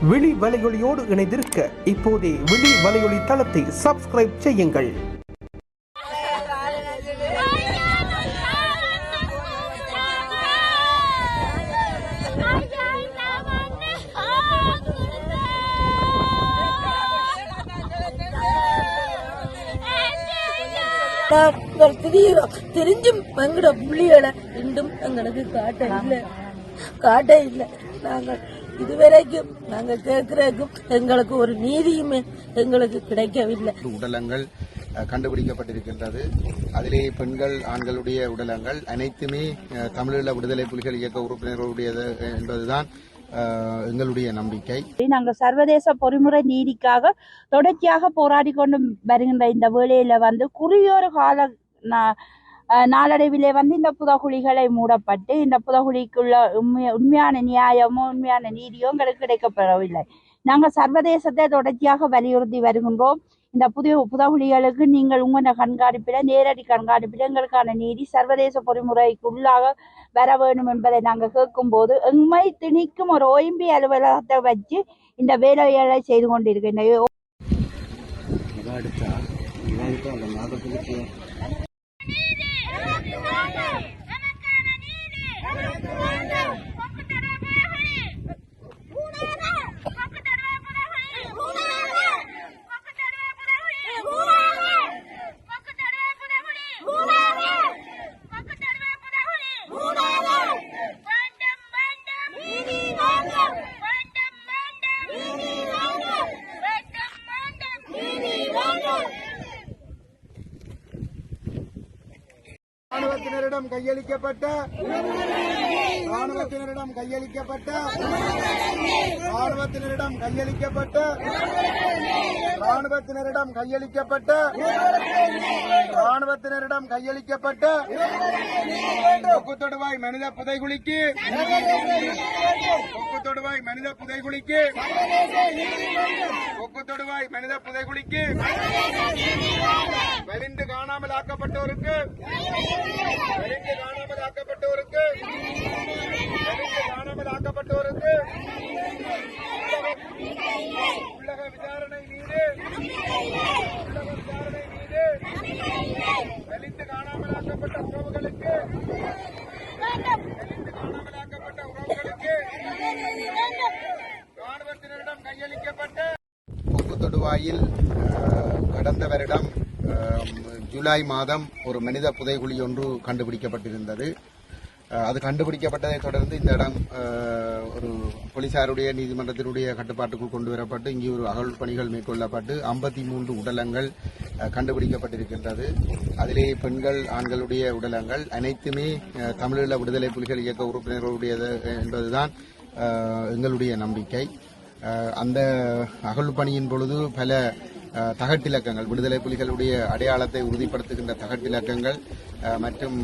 விழி வலையொலியோடு இணைந்திருக்க இப்போதே விழி வலையொலி தளத்தை சப்ஸ்கிரைப் செய்யுங்கள். நாங்கள் தெரிஞ்சும் எங்கட புள்ளிகளை இன்றும் எங்களுக்கு காட்ட இல்லை. காட்ட இல்லை. நாங்கள் இதுவரைக்கும் நாங்கள் கேட்கறதுக்கும் எங்களுக்கு ஒரு நீதியுமே எங்களுக்கு கிடைக்கவில்லை. உடலங்கள் கண்டுபிடிக்கப்பட்டிருக்கின்றது. அதிலே பெண்கள் ஆண்களுடைய உடலங்கள் அனைத்துமே தமிழீழ விடுதலை புலிகள் இயக்க உறுப்பினர்களுடையது என்பதுதான் எங்களுடைய நம்பிக்கை. நாங்க சர்வதேச பொறிமுறை நீதிக்காக தொடர்ச்சியாக போராடி கொண்டு வருகின்ற இந்த வேளையில வந்து குறுகியொரு கால நா- அஹ் நாளடைவிலே வந்து இந்த புதகுழிகளை மூடப்பட்டு இந்த புதகுழிக்குள்ள உண்மை உண்மையான நியாயமும் உண்மையான நீதியும் எங்களுக்கு கிடைக்கப்பெறவில்லை. நாங்கள் சர்வதேசத்தை தொடர்ச்சியாக வலியுறுத்தி வருகின்றோம். இந்த புதிய புதகுழிகளுக்கு நீங்கள் உங்கள் கண்காணிப்பில் நேரடி கண்காணிப்பில் எங்களுக்கான நீதி சர்வதேச பொறிமுறைக்கு உள்ளாக வர வேண்டும் என்பதை நாங்கள் கேட்கும்போது எம்மை திணிக்கும் ஒரு ஓய்ம்பி அலுவலகத்தை வச்சு இந்த வேலைகளை செய்து கொண்டிருக்கின்ற ராணுவத்தினரிடம் கையளிக்கப்பட்ட ராணுவத்தினரிடம் கையளிக்கப்பட்ட ராணுவத்தினரிடம் கையளிக்கப்பட்ட ராணுவத்தினரிடம் கையளிக்கப்பட்ட ராணுவத்தினரிடம் கையளிக்கப்பட்ட தொடுவாய் மனித புதைகுழிக்கு கொக்கு தொடுவாய் மனித புதைகுழிக்கு. கொக்கு தொடுவாய் மனித புதைகுழிக்கு. வலிந்து காணாமல் ஆக்கப்பட்டோருக்கு. வலிந்து காணாமல் ஆக்கப்பட்டோருக்கு. வலிந்து காணாமல் ஆக்கப்பட்டோருக்கு. உள்ளக விசாரணை மீது உள்ளக விசாரணை மீது வலிந்து காணாமல் ஆக்கப்பட்ட உறவுகளுக்கு வலிந்து காணாமல் ஆக்கப்பட்ட உறவுகளுக்கு ராணுவத்தினரிடம் கையளிக்கப்பட்ட கொக்கு கடந்த வருடம் ஜூலை மாதம் ஒரு மனித புதைகுழி ஒன்று கண்டுபிடிக்கப்பட்டிருந்தது. அது கண்டுபிடிக்கப்பட்டதை தொடர்ந்து இந்த இடம் ஒரு போலீசாருடைய நீதிமன்றத்தினுடைய கட்டுப்பாட்டுக்குள் கொண்டு வரப்பட்டு இங்கே ஒரு அகல் பணிகள் மேற்கொள்ளப்பட்டு ஐம்பத்தி மூன்று உடலங்கள் கண்டுபிடிக்கப்பட்டிருக்கின்றது. அதிலே பெண்கள் ஆண்களுடைய உடலங்கள் அனைத்துமே தமிழீழ விடுதலை புலிகள் இயக்க உறுப்பினர்களுடையது என்பதுதான் எங்களுடைய நம்பிக்கை. அந்த அகழ் பணியின் பொழுது பல தகட்டிலக்கங்கள் விடுதலை புலிகளுடைய அடையாளத்தை உறுதிப்படுத்துகின்ற தகட்டிலக்கங்கள் மற்றும்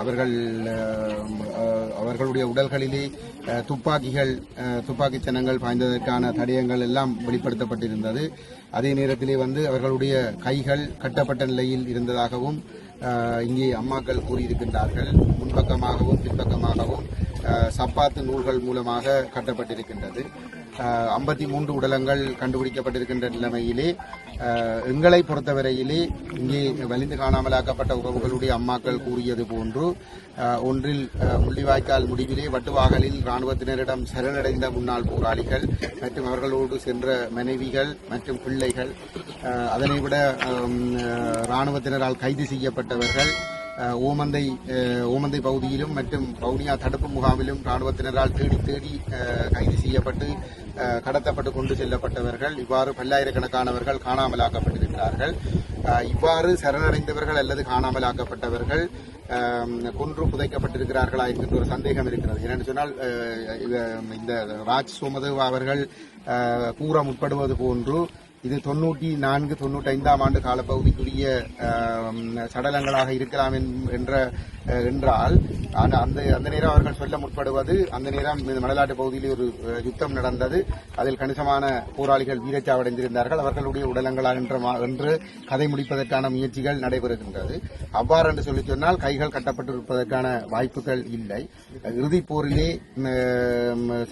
அவர்கள் அவர்களுடைய உடல்களிலே துப்பாக்கிகள் துப்பாக்கித்தனங்கள் பாய்ந்ததற்கான தடயங்கள் எல்லாம் வெளிப்படுத்தப்பட்டிருந்தது. அதே நேரத்திலே வந்து அவர்களுடைய கைகள் கட்டப்பட்ட நிலையில் இருந்ததாகவும் இங்கே அம்மாக்கள் கூறியிருக்கின்றார்கள். முன்பக்கமாகவும் பின்பக்கமாகவும் சப்பாத்து நூல்கள் மூலமாக கட்டப்பட்டிருக்கின்றது. ஐம்பத்தி மூன்று உடலங்கள் கண்டுபிடிக்கப்பட்டிருக்கின்ற நிலைமையிலே எங்களை பொறுத்தவரையிலே இங்கே வலிந்து காணாமலாக்கப்பட்ட உறவுகளுடைய அம்மாக்கள் கூறியது போன்று ஒன்றில் முள்ளிவாய்க்கால் முடிவிலே வட்டுவாகலில் ராணுவத்தினரிடம் சரணடைந்த முன்னாள் போராளிகள் மற்றும் அவர்களோடு சென்ற மனைவிகள் மற்றும் பிள்ளைகள் அதனைவிட அதனை விட ராணுவத்தினரால் கைது செய்யப்பட்டவர்கள் ஓமந்தை ஓமந்தை பகுதியிலும் மற்றும் பவுனியா தடுப்பு முகாமிலும் ராணுவத்தினரால் தேடி தேடி கைது செய்யப்பட்டு கடத்தப்பட்டு கொண்டு செல்லப்பட்டவர்கள் இவ்வாறு பல்லாயிரக்கணக்கானவர்கள் காணாமலாக்கப்பட்டிருக்கிறார்கள். இவ்வாறு சரணடைந்தவர்கள் அல்லது காணாமலாக்கப்பட்டவர்கள் கொன்று புதைக்கப்பட்டிருக்கிறார்களா என்கின்ற ஒரு சந்தேகம் இருக்கிறது. ஏனென்று சொன்னால் இந்த ராஜ் சோமதேவ் அவர்கள் கூற முற்படுவது போன்று இது தொண்ணூற்றி நான்கு தொண்ணூற்றி ஐந்தாம் ஆண்டு காலப்பகுதிக்குரிய சடலங்களாக இருக்கலாம் என்ற என்றால் அந்த அந்த நேரம் அவர்கள் சொல்ல முற்படுவது அந்த நேரம் இந்த மலைநாட்டு பகுதியில் ஒரு யுத்தம் நடந்தது. அதில் கணிசமான போராளிகள் வீரச்சாவடைந்திருந்தார்கள். அவர்களுடைய உடலங்களா என்ற என்று கதை முடிப்பதற்கான முயற்சிகள் நடைபெறுகின்றது. அவ்வாறு என்று சொல்லி சொன்னால் கைகள் கட்டப்பட்டிருப்பதற்கான வாய்ப்புகள் இல்லை. இறுதிப் போரிலே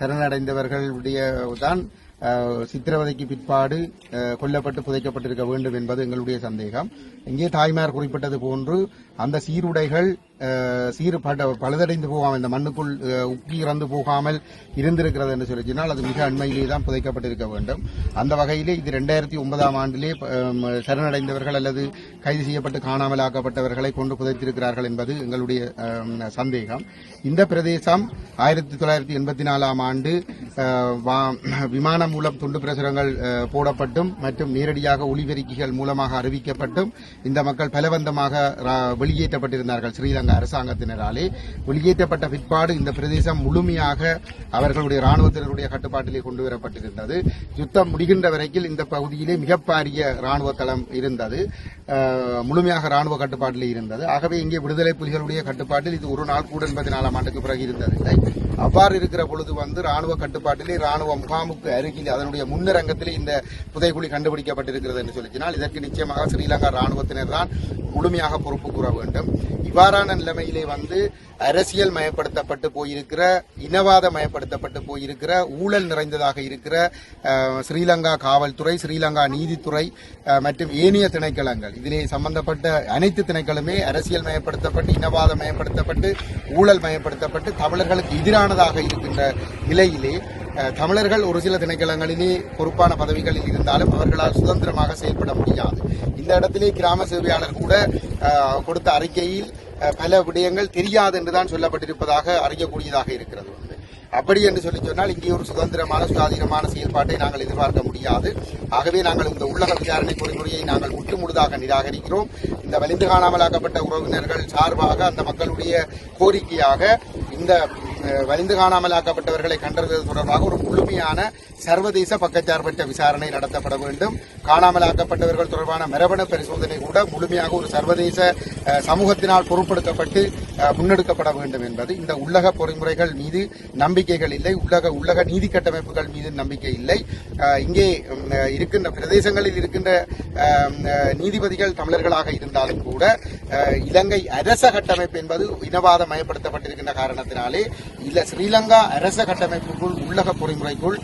சரணடைந்தவர்களுடைய தான் சித்திரவதைக்கு பிற்பாடு கொல்லப்பட்டு புதைக்கப்பட்டிருக்க வேண்டும் என்பது எங்களுடைய சந்தேகம். இங்கே தாய்மார் குறிப்பிட்டது போன்று அந்த சீருடைகள் சீறு பட- பழுதடைந்து போகாமல் இந்த மண்ணுக்குள் உக்கி இறந்து போகாமல் இருந்திருக்கிறது என்று சொல்லி சொன்னால் அது மிக அண்மையிலே தான் புதைக்கப்பட்டிருக்க வேண்டும். அந்த வகையிலே இது ரெண்டாயிரத்தி ஒன்பதாம் ஆண்டிலே சரணடைந்தவர்கள் அல்லது கைது செய்யப்பட்டு காணாமல் ஆக்கப்பட்டவர்களை கொண்டு புதைத்திருக்கிறார்கள் என்பது எங்களுடைய சந்தேகம். இந்த பிரதேசம் ஆயிரத்தி தொள்ளாயிரத்தி எண்பத்தி நாலாம் ஆண்டு வா- விமானம் மூலம் துண்டு பிரசுரங்கள் போடப்பட்டும் மற்றும் நேரடியாக ஒளிபெருக்கிகள் மூலமாக அறிவிக்கப்பட்டும் இந்த மக்கள் பலவந்தமாக ரா- வெளியேற்றப்பட்டிருந்தார்கள். ஸ்ரீலங்கா அரசாங்கத்தினராலே வெளியேற்றப்பட்ட பிற்பாடு இந்த பிரதேசம் முழுமையாக அவர்களுடைய ராணுவத்தினருடைய கட்டுப்பாட்டிலே கொண்டு வரப்பட்டிருந்தது. யுத்தம் முடிகின்ற வரைக்கும் இந்த பகுதியிலே மிகப்பாரிய ராணுவ தளம் இருந்தது. முழுமையாக ராணுவ கட்டுப்பாட்டிலே இருந்தது. ஆகவே இங்கே விடுதலை புலிகளுடைய கட்டுப்பாட்டில் இது ஒரு நாள் கூட எண்பத்தி நாலாம் ஆண்டுக்கு பிறகு இருந்தது. அவ்வாறு இருக்கிற பொழுது வந்து ராணுவ கட்டுப்பாட்டிலே ராணுவ முகாமுக்கு அருகில் அதனுடைய முன்னரங்கத்திலே இந்த புதைக்குழி கண்டுபிடிக்கப்பட்டிருக்கிறது என்று சொல்லினால் இதற்கு நிச்சயமாக ஸ்ரீலங்கா ராணுவத்தினர் தான் முழுமையாக பொறுப்பு கூற வேண்டும். இவ்வாறான நிலைமையிலே வந்து அரசியல் மயப்படுத்தப்பட்டு போயிருக்கிற இனவாத மயப்படுத்தப்பட்டு போயிருக்கிற ஊழல் நிறைந்ததாக இருக்கிற ஸ்ரீலங்கா காவல்துறை ஸ்ரீலங்கா நீதித்துறை மற்றும் ஏனைய திணைக்களங்கள். இதிலே சம்பந்தப்பட்ட அனைத்து திணைக்களுமே அரசியல் மயப்படுத்தப்பட்டு இனவாத மயப்படுத்தப்பட்டு ஊழல் மயப்படுத்தப்பட்டு தமிழர்களுக்கு எதிரானதாக இருக்கின்ற நிலையிலே தமிழர்கள் ஒரு சில திணைக்களங்களிலே பொறுப்பான பதவிகளில் இருந்தாலும் அவர்களால் சுதந்திரமாக செயல்பட முடியாது. இந்த இடத்திலே கிராம சேவையாளர் கூட கொடுத்த அறிக்கையில் பல விடயங்கள் தெரியாது என்றுதான் சொல்லப்பட்டிருப்பதாக அறியக்கூடியதாக இருக்கிறது. அப்படி என்று சொல்லி சொன்னால் இங்கே ஒரு சுதந்திரமான சுயாதீனமான செயல்பாட்டை நாங்கள் எதிர்பார்க்க முடியாது. ஆகவே நாங்கள் இந்த உள்ளக விசாரணை பொறிமுறையை நாங்கள் முற்றுமுழுதாக நிராகரிக்கிறோம். இந்த வலிந்து காணாமலாக்கப்பட்ட உறவினர்கள் சார்பாக அந்த மக்களுடைய கோரிக்கையாக இந்த வலிந்து காணாமலாக்கப்பட்டவர்களை கண்டறிவது தொடர்பாக ஒரு முழுமையான சர்வதேச பக்கச்சார்பற்ற விசாரணை நடத்தப்பட வேண்டும். காணாமலாக்கப்பட்டவர்கள் தொடர்பான மரபணு பரிசோதனை கூட முழுமையாக ஒரு சர்வதேச சமூகத்தினால் பொருட்படுத்தப்பட்டு முன்னெடுக்கப்பட வேண்டும் என்பது. இந்த உள்ளக பொறிமுறைகள் மீது நம்பிக்கைகள் இல்லை. உள்ளக உள்ளக நீதி கட்டமைப்புகள் மீது நம்பிக்கை இல்லை. இங்கே இருக்கின்ற பிரதேசங்களில் இருக்கின்ற நீதிபதிகள் தமிழர்களாக இருந்தாலும் கூட இலங்கை அரச கட்டமைப்பு என்பது இனவாத மயப்படுத்தப்பட்டிருக்கின்ற காரணத்தினாலே இல்ல ஸ்ரீலங்கா அரச கட்டமைப்புக்குள் உள்ளக பொறிமுறைக்குள்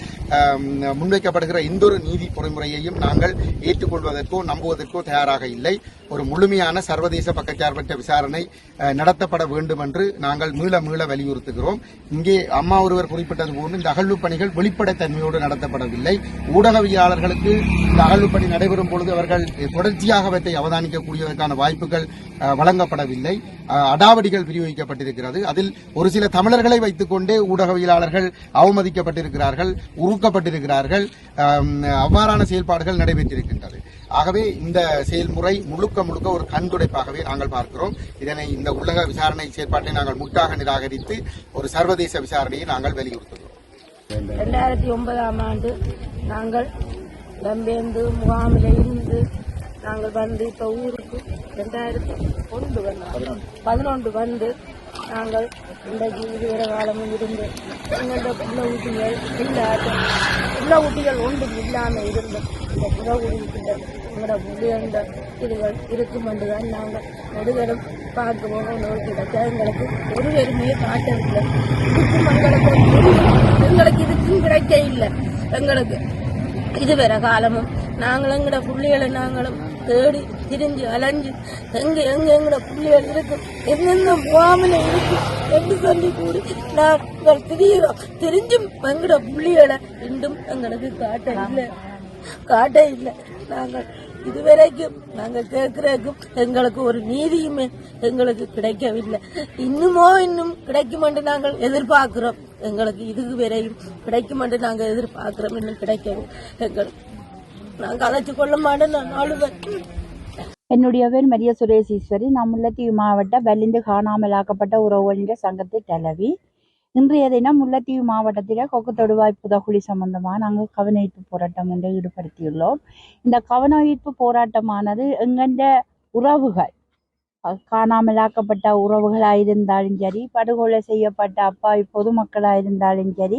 முன்வைக்கப்படுகிற இந்த ஒரு நீதி பொறிமுறையையும் நாங்கள் ஏற்றுக்கொள்வதற்கோ நம்புவதற்கோ தயாராக இல்லை. ஒரு முழுமையான சர்வதேச பக்கச்சார்பற்ற விசாரணை நடத்தப்பட வேண்டும் என்று நாங்கள் மீள மீள வலியுறுத்துகிறோம். இங்கே அம்மா ஒருவர் குறிப்பிட்டது போன்று இந்த அகழ்வு பணிகள் வெளிப்படைத்தன்மையோடு நடத்தப்படவில்லை. ஊடகவியலாளர்களுக்கு இந்த அகழ்வு பணி நடைபெறும் பொழுது அவர்கள் தொடர்ச்சியாக அவற்றை அவதானிக்கக்கூடியதற்கான வாய்ப்புகள் வழங்கப்படவில்லை. அடாவடிகள் விநியோகிக்கப்பட்டிருக்கிறது அதில் ஒரு சில தமிழர்களை வைத்துக் கொண்டே ஊடகவியலாளர்கள் அவமதிக்கப்பட்டிருக்கிறார்கள். உரு ஆம், அவ்வாறான செயல்பாடுகள் நடைபெற்றிருக்கின்றது. ஆகவே இந்த செயல்முறை முழுக்க முழுக்க ஒரு கண்துடைப்பாகவே நாங்கள் பார்க்கிறோம். இதனை இந்த உலக விசாரணை செயற்பாட்டை நாங்கள் முட்டாக நிராகரித்து ஒரு சர்வதேச விசாரணையை நாங்கள் வலியுறுத்துகிறோம். ரெண்டாயிரத்தி ஒன்பதாம் ஆண்டு நாங்கள் லம்பேந்து முகாமில் இருந்து நாங்கள் வந்து இப்போ ஊருக்கு ரெண்டாயிரத்தி ஒன்று வந்தோம் பதினொன்று வந்து நாங்கள் இன்றைக்கு இதுவரை காலமும் இருந்து எங்களோட புள்ள ஊட்டிகள் இல்லாத புள்ள ஊட்டிகள் ஒன்றும் இல்லாமல் இருந்தோம் இந்த புற ஊட்டிகள் எங்களோட புள்ளியண்ட இதுகள் இருக்கும் என்று தான் நாங்கள் நடுவரும் பார்க்க போக நோக்கி வச்சா எங்களுக்கு ஒரு பெருமையை காட்டவில்லை. இதுக்கும் எங்களுக்கு எங்களுக்கு இதுக்கும் கிடைக்க இல்லை எங்களுக்கு இதுவரை காலமும் நாங்களும் எங்களோட புள்ளிகளை நாங்களும் தேடி திரிஞ்சு அலைஞ்சு எங்க எங்க எங்கட பிள்ளைகள் இருக்கு? எங்கெங்க முகாமில் இருக்கு? என்று சொல்லி கூறி நாங்கள் திரியிறோம். தெரிஞ்சும் எங்கட புள்ளிகளை இன்னும் எங்களுக்கு காட்ட இல்லை. காட்ட இல்லை. நாங்கள் இதுவரைக்கும் நாங்கள் கேட்கிறதுக்கும் எங்களுக்கு ஒரு நீதியுமே எங்களுக்கு கிடைக்கவில்லை. இன்னுமோ இன்னும் கிடைக்கும் என்று நாங்கள் எதிர்பார்க்கிறோம். எங்களுக்கு இதுக்கு வரையும் கிடைக்கும் என்று நாங்கள் எதிர்பார்க்கிறோம். இன்னும் கிடைக்கவும் எங்களுக்கு நான் கலைச்சு கொள்ள மாட்டேன் நான் நாலு என்னுடைய பேர் மரிய சுரேசீஸ்வரி நான் முல்லைத்தீவு மாவட்ட வலிந்து காணாமலாக்கப்பட்ட உறவுகளின் சங்கத்து தலைவி இன்றைய தினம் முல்லைத்தீவு மாவட்டத்தில் கொக்குத்தொடுவாய் புதகுழி சம்பந்தமாக நாங்கள் கவன ஈர்ப்பு போராட்டம் என்று ஈடுபடுத்தியுள்ளோம். இந்த கவன ஈர்ப்பு போராட்டமானது எங்கெண்ட உறவுகள் காணாமலாக்கப்பட்ட உறவுகளாக இருந்தாலும் சரி படுகொலை செய்யப்பட்ட அப்பாவி பொதுமக்களாக இருந்தாலும் சரி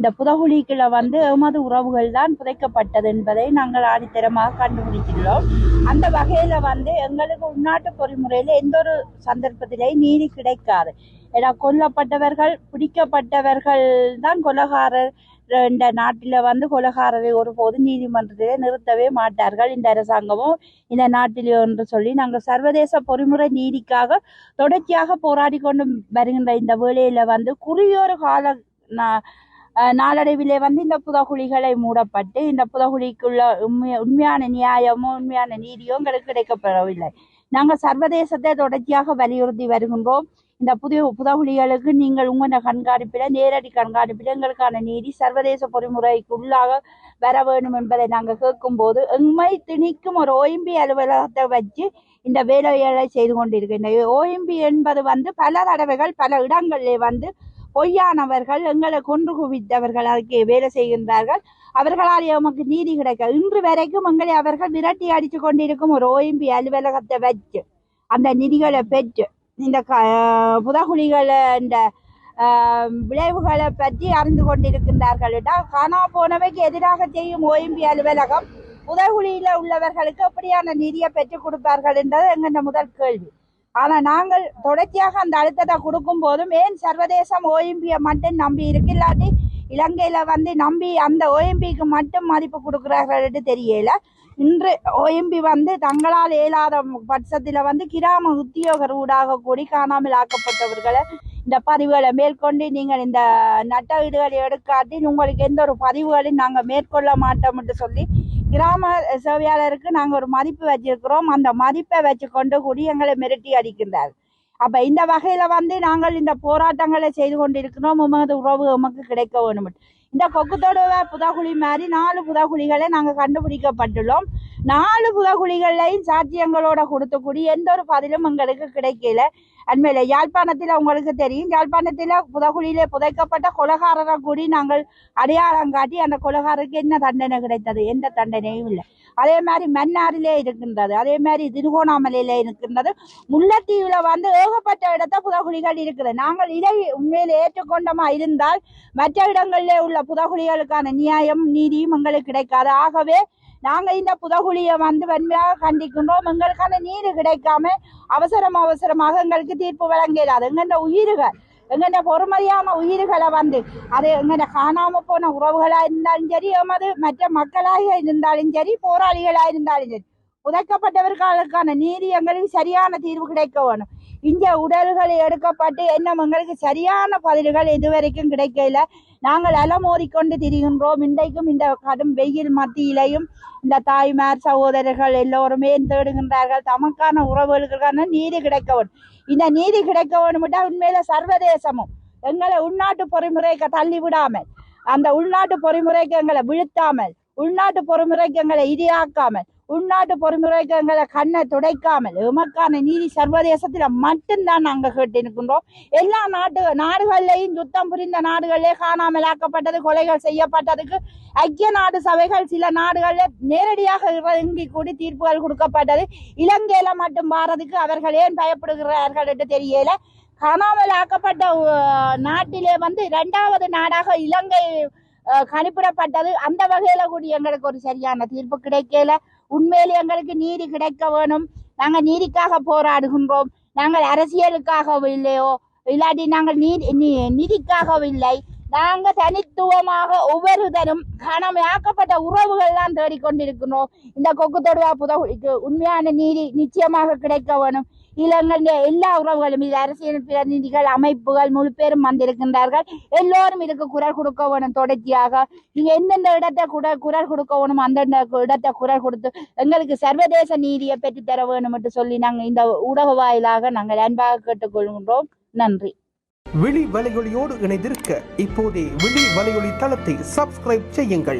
இந்த புதகுழிக்குள்ள வந்து எமது உறவுகள் தான் புதைக்கப்பட்டது என்பதை நாங்கள் ஆணித்தரமாக கண்டுபிடித்துள்ளோம். அந்த வகையில் வந்து எங்களுக்கு உள்நாட்டு பொறிமுறையில் எந்த ஒரு சந்தர்ப்பத்திலேயும் நீதி கிடைக்காது. ஏன்னா கொல்லப்பட்டவர்கள் பிடிக்கப்பட்டவர்கள் தான் கொலகாரர். இந்த நாட்டில் வந்து கொலகாரரை ஒருபோது நீதிமன்றத்திலே நிறுத்தவே மாட்டார்கள் இந்த அரசாங்கமும். இந்த நாட்டிலே என்று சொல்லி நாங்கள் சர்வதேச பொறிமுறை நீதிக்காக தொடர்ச்சியாக போராடி கொண்டு வருகின்ற இந்த வேலையில் வந்து குறுகியொரு கால நான் நாளடைவிலே வந்து இந்த புதகுழிகளை மூடப்பட்டு இந்த புதகுழிக்குள்ள உண்மை உண்மையான நியாயமோ உண்மையான நீதியோ எங்களுக்கு கிடைக்கப்படவில்லை. நாங்கள் சர்வதேசத்தை தொடர்ச்சியாக வலியுறுத்தி வருகின்றோம். இந்த புதிய புதகுழிகளுக்கு நீங்கள் உங்களோட கண்காணிப்பில் நேரடி கண்காணிப்பில் எங்களுக்கான நீதி சர்வதேச பொறிமுறைக்கு உள்ளாக வர வேண்டும் என்பதை நாங்கள் கேட்கும்போது எம்மை திணிக்கும் ஒரு ஓஎம்பி அலுவலகத்தை வச்சு இந்த வேலைகளை செய்து கொண்டிருக்கு இந்த ஓஎம்பி என்பது வந்து பல தடவைகள் பல இடங்களிலே வந்து பொய்யானவர்கள் எங்களை கொன்று குவித்தவர்கள் அதுக்கு வேலை செய்கின்றார்கள். அவர்களால் எமக்கு நீதி கிடைக்க. இன்று வரைக்கும் எங்களை அவர்கள் விரட்டி அடித்து கொண்டிருக்கும் ஒரு ஓஎம்பி அலுவலகத்தை வச்சு அந்த நிதிகளை பெற்று இந்த க புதகுலிகளை இந்த விளைவுகளை பற்றி அறிந்து கொண்டிருக்கின்றார்கள் என்றால் காணா போனவைக்கு எதிராக செய்யும் ஓஎம்பி அலுவலகம் உதகுலியில் உள்ளவர்களுக்கு எப்படியான நிதியை பெற்றுக் கொடுப்பார்கள் என்றது எங்கள் முதல் கேள்வி. ஆனா நாங்கள் தொடர்ச்சியாக அந்த அழுத்தத்தை கொடுக்கும் போதும் ஏன் சர்வதேசம் ஓஎம்பியை மட்டும் நம்பி இருக்கு? இல்லாட்டி இலங்கையில வந்து நம்பி அந்த ஓஎம்பிக்கு மட்டும் மதிப்பு கொடுக்குறார்கள் என்று தெரியல. இன்று ஓஎம்பி வந்து தங்களால் இயலாத பட்சத்தில் வந்து கிராம உத்தியோகர் ஊடாக கூடி காணாமல் ஆக்கப்பட்டவர்களை இந்த பதிவுகளை மேற்கொண்டு நீங்கள் இந்த நட்ட வீடுகளை எடுக்காட்டி உங்களுக்கு எந்த ஒரு பதிவுகளையும் நாங்கள் மேற்கொள்ள மாட்டோம் என்று சொல்லி கிராம சேவையாளருக்கு நாங்கள் ஒரு மதிப்பு வச்சிருக்கிறோம். அந்த மதிப்பை வச்சு கொண்டு கூடி எங்களை மிரட்டி அடிக்கின்றார். அப்ப இந்த வகையில வந்து நாங்கள் இந்த போராட்டங்களை செய்து கொண்டிருக்கிறோம். உமது உறவு உமக்கு கிடைக்க வேணும் இந்த கொக்குத்தோடு புதாகுழி மாதிரி நாலு புதாகுழிகளை நாங்கள் கண்டுபிடிக்கப்பட்டுள்ளோம். நாலு புதகுழிகளையும் சாத்தியங்களோட கொடுத்து கூடி எந்த ஒரு பதிலும் எங்களுக்கு கிடைக்கல. அண்மையில யாழ்ப்பாணத்தில் உங்களுக்கு தெரியும். யாழ்ப்பாணத்தில் புதகுழியிலே புதைக்கப்பட்ட கொலகாரரை கூடி நாங்கள் அடையாளம் காட்டி அந்த கொலகாரருக்கு என்ன தண்டனை கிடைத்தது? எந்த தண்டனையும் இல்லை. அதே மாதிரி மன்னாரிலே இருக்கின்றது. அதே மாதிரி திருகோணாமலையில இருக்கின்றது. முல்லைத்தீவுல வந்து ஏகப்பட்ட இடத்த புதகுழிகள் இருக்குது. நாங்கள் இதை உண்மையில் ஏற்றுக்கொண்டமா இருந்தால் மற்ற இடங்களிலே உள்ள புதகுழிகளுக்கான நியாயம் நீதியும் எங்களுக்கு கிடைக்காது. ஆகவே நாங்கள் இந்த புதகுழியை வந்து வன்மையாக கண்டிக்கின்றோம். எங்களுக்கான நீர் கிடைக்காம அவசரம் அவசரமாக எங்களுக்கு தீர்ப்பு வழங்கிறாது எங்கெண்ட உயிர்கள் எங்கெண்ட பொறுமதியான உயிர்களை வந்து அது எங்கெண்ட காணாம போன உறவுகளா இருந்தாலும் சரி எமது மற்ற மக்களாக இருந்தாலும் சரி போராளிகளா இருந்தாலும் சரி புதைக்கப்பட்டவர்களுக்கான நீதி எங்களுக்கு சரியான தீர்வு கிடைக்க வேணும். இங்கே உடல்கள் எடுக்கப்பட்டு என்ன எங்களுக்கு சரியான பதில்கள் இதுவரைக்கும் கிடைக்கல. நாங்கள் அலமோறிக்கொண்டு திரிகின்றோம். இன்றைக்கும் இந்த கடும் வெயில் மத்தியிலையும் இந்த தாய்மார் சகோதரர்கள் எல்லோருமே தேடுகின்றார்கள். தமக்கான உறவுகளுக்கான நீதி கிடைக்கவும் இந்த நீதி கிடைக்க வேணும்ட்டா உண்மையில சர்வதேசமும் எங்களை உள்நாட்டு பொறிமுறைக்கு தள்ளி விடாமல் அந்த உள்நாட்டு பொறிமுறைக்கு எங்களை வீழ்த்தாமல் உள்நாட்டு பொறிமுறைக்கு எங்களை இடியாக்காமல் உள்நாட்டு பொறுமுறைகளை கண்ணை துடைக்காமல் எமக்கான நீதி சர்வதேசத்தில் மட்டும்தான் நாங்கள் கேட்டு நிற்கின்றோம் எல்லா நாட்டு நாடுகள்லையும் யுத்தம் புரிந்த நாடுகளிலே காணாமல் ஆக்கப்பட்டது கொலைகள் செய்யப்பட்டதுக்கு ஐக்கிய நாடு சபைகள் சில நாடுகளில் நேரடியாக இறங்கி கூடி தீர்ப்புகள் கொடுக்கப்பட்டது. இலங்கையில மட்டும் வாரதுக்கு அவர்கள் ஏன் பயப்படுகிறார்கள் என்று தெரியல. காணாமல் ஆக்கப்பட்ட நாட்டிலே வந்து இரண்டாவது நாடாக இலங்கை கணிப்பிடப்பட்டது. அந்த வகையில கூடி எங்களுக்கு ஒரு சரியான தீர்ப்பு கிடைக்கல. உண்மையில் எங்களுக்கு நீதி கிடைக்க வேணும். நாங்கள் நீதிக்காக போராடுகின்றோம். நாங்கள் அரசியலுக்காக இல்லையோ இல்லாட்டி நாங்கள் நீதி நி- நிதிக்காக இல்லை. நாங்க தனித்துவமாக ஒவ்வொருதரும் காணாமையாக்கப்பட்ட உறவுகள் தான் தேடிக்கொண்டிருக்கிறோம். இந்த கொக்கு தொடுவா புதகுழிக்கு உண்மையான நீதி நிச்சயமாக கிடைக்க வேணும். இளங்கள் எல்லா உறவுகளும் இது அரசியல் பிரதிநிதிகள் அமைப்புகள் முழு பேரும் வந்திருக்கின்றார்கள். எல்லோரும் இதுக்கு குரல் கொடுக்க வேணும் தொடர்ச்சியாக. நீங்க எந்தெந்த இடத்தை குரல் குரல் கொடுக்க வேணும் அந்தந்த இடத்தை குரல் கொடுத்து எங்களுக்கு சர்வதேச நீதியை பெற்று தர வேணும் என்று சொல்லி நாங்கள் இந்த ஊடக வாயிலாக நாங்கள் அன்பாக கேட்டுக்கொள்கின்றோம். நன்றி. விழி வலையொலியோடு இணைந்திருக்க இப்போதே விழி வலையொலி தளத்தை சப்ஸ்கிரைப் செய்யுங்கள்.